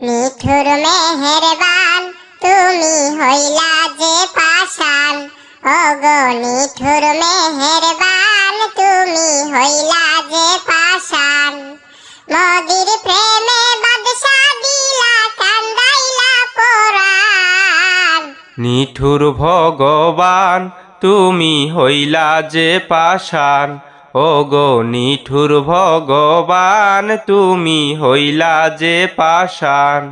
নিঠুর মেহেরবান তুমি হইলা যে পাশান ওগো নিঠুর মেহেরবান তুমি হইলা যে পাশান মদির প্রেমে বাদশা দিলা কান্দাইলা নিঠুর ভগবান তুমি হইলা যে পাষাণ। ও গো নিঠুর ভগবান তুমি হইলা যে পাষাণ।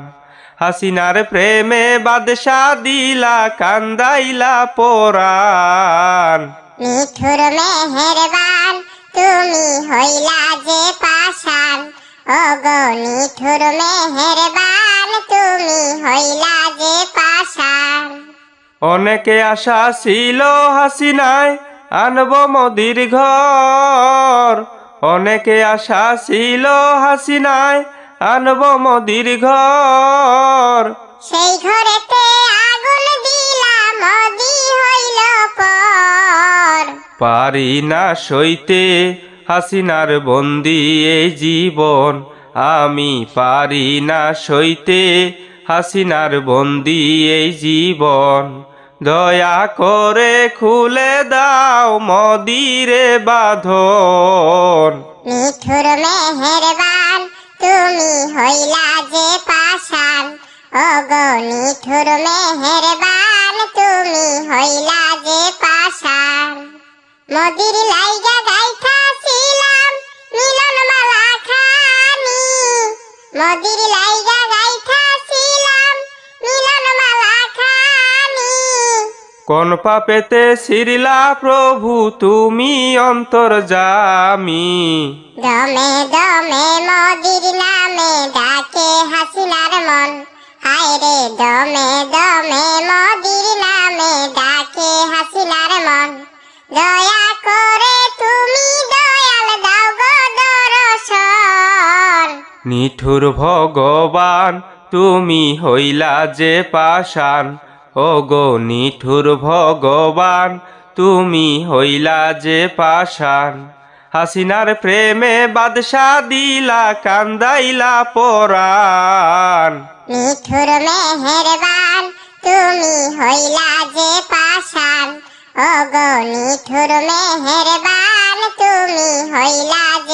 হাসিনার প্রেমে বাদশা দিলা কান্দাইলা পোরান নিঠুর মেহেরবান তুমি হইলা যে পাশান ওগো নিঠুর মেহেরবান তুমি হইলা যে পাশান অনেকে আশা ছিল হাসিনায় আনব মদির ঘর। অনেকে আশা ছিল হাসিনায় আনব মদির ঘর। সেই ঘরেতে আগুন দিলাম মদি হইল পর। পারি না সইতে হাসিনার বন্দি এই জীবন। আমি পারি না সইতে হাসিনার বন্দি এই জীবন। দয়া করে খুলে দাও মদিরে বাঁধন। নিঠুর মেহেরবান, তুমি হইলা যে পাশান ওগো নিঠুর মেহেরবান, তুমি হইলা যে পাশান মদির লাইগা গাইথা ছিলাম মিলন মালা খানি। মদির লাইগা কোন পাপেতে সিরিলা প্রভু তুমি অন্তর্জামী দমে দমে মদির নামে ডাকে হাসিনার মন। হায় রে দমে দমে মদির নামে ডাকে হাসিনার মন। দয়া করে তুমি দয়াল দাও গো দর্শন। নিঠুর ভগবান তুমি হইলা যে পাষাণ। ও নিঠুর ভগবান, তুমি হইলা যে পাষাণ। হাসিনার প্রেমে বাদশা দিলা, কান্দাইলা পরাণ। নিঠুর মেহেরবান, তুমি হইলা যে পাশান ওগো নিঠুর মেহেরবান, তুমি হইলা যে